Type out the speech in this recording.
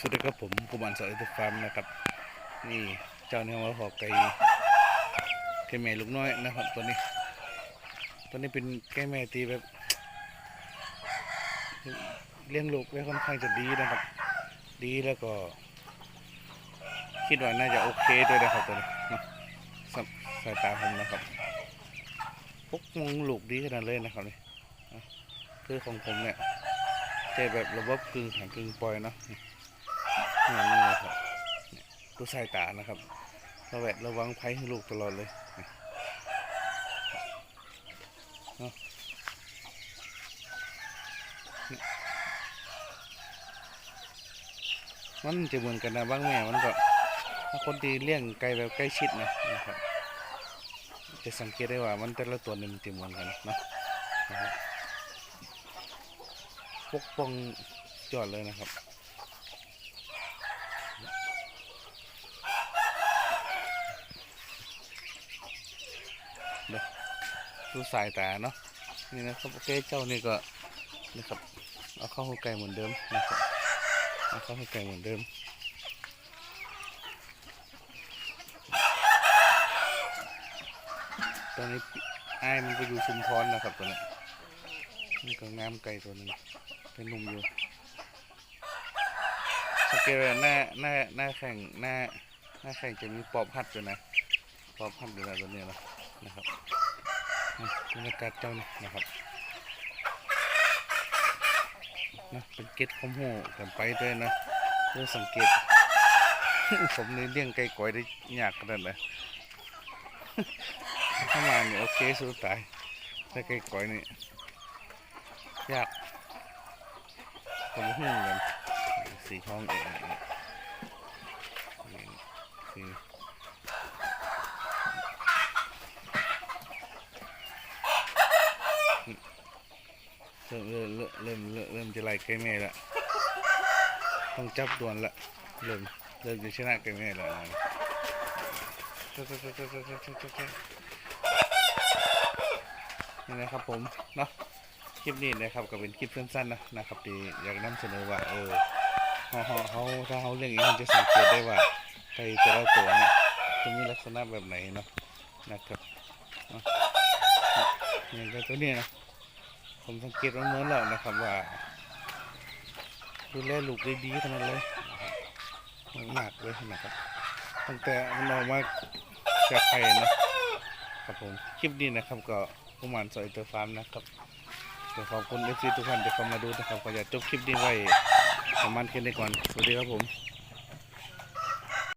สวัสดีครับผมกุมารสอยตุฟาร์มนะครับ นี่เจ้าเนี่ยมาขอไก่ไก่แม่ลูกน้อยนะครับตัวนี้ ตัวนี้เป็นไก่แม่ตีแบบเลี้ยงลูกได้ค่อนข้างจะดีนะครับ ดีแล้วก็ คิดว่าน่าจะโอเคด้วยนะครับตัวนี้นะสสายตาผมนะครับพกมงลูกดีขนาดเลยนะครับนี่คือของผมเนี่ยเจแบบระบบกึ่งแข็งกึ่งปล่อยเนาะ นี่นนะครับเนี่ยดูสายตานะครับระแวดระวังภัยให้ลูกตลอดเลยมันจะเหมือนกันนะบ้างแม่มันก็ถ้าคนที่เลี้ยงไก่แบบใกล้ชิดนะนะครับจะสังเกตได้ว่ามันแต่ละตัวนี่มันจะเหมือนกันนะนะครับปกป้องยอดเลยนะครับ ดูสายตาเนาะนี่นะครับโอเคเจ้านี่ก็นะครับเอาเข้าหัวไก่เหมือนเดิมนะครับเอาเข้าหัวไก่เหมือนเดิมตอนนี้ไอ้มันไปอยู่ชุมพรนะครับตัวนี้นี่ก็งามไก่ตัวหนึงเป็นหนุ่มอยู่สังเกตว่าหน้าหน้าหน้าแข่งหน้าหน้าแข่งจะมีปอบหัดอยู่นะปอบหัดอยู่นะตัวเนี้ยนะนะครับ รรยากาศเจ้านี่นะครับนะเป็นเกตคอมโหกันไปด้วยนะเพื่อสังเกต ผมในเลี้ยงไก่ก่อยได้ยากขนาดไหนถ้ามาเนี่ยโอเคสู้ตายถ้าไก่ก่อยนี่ยากผมหึ่งกันสีทองเองนี่สี เริ่มเริ่มเริ่มเริ่มเริ่มเริ่มจะไล่ใกล้แม่ละต้องจับด่วนละเริ่มเริ่มจะชนะใกล้แม่ล้วนะนี่นะครับผมเนาะคลิปนี้นะครับก็เป็นคลิปสั้นๆนะนะครับที่อยากนำเสนอว่าเออเขาเขาถ้าเขาเรื่องอย่างนี้จะสังเกตได้ว่าไก่แต่ละตัวเนี่ยจะมีลักษณะแบบไหนเนาะนะครับเนาะอย่างตัวนี้นะ ผมสังเกตมาเมื่อแล้วนะครับว่าดูแลลูกได้ดีขนาดเลยหนักเลยนะครับตั้งแต่มันออกมาจากไข่นะครับผมคลิปนี้นะครับ ก็ประมาณสอยเตอร์ฟาร์มนะครับก็ขอบคุณเอฟซีทุกท่านที่เข้ามาดูนะครับก็อยาจบคลิปนี้ไว้ประมาณแค่นี้ก่อนสวัสดีครับผม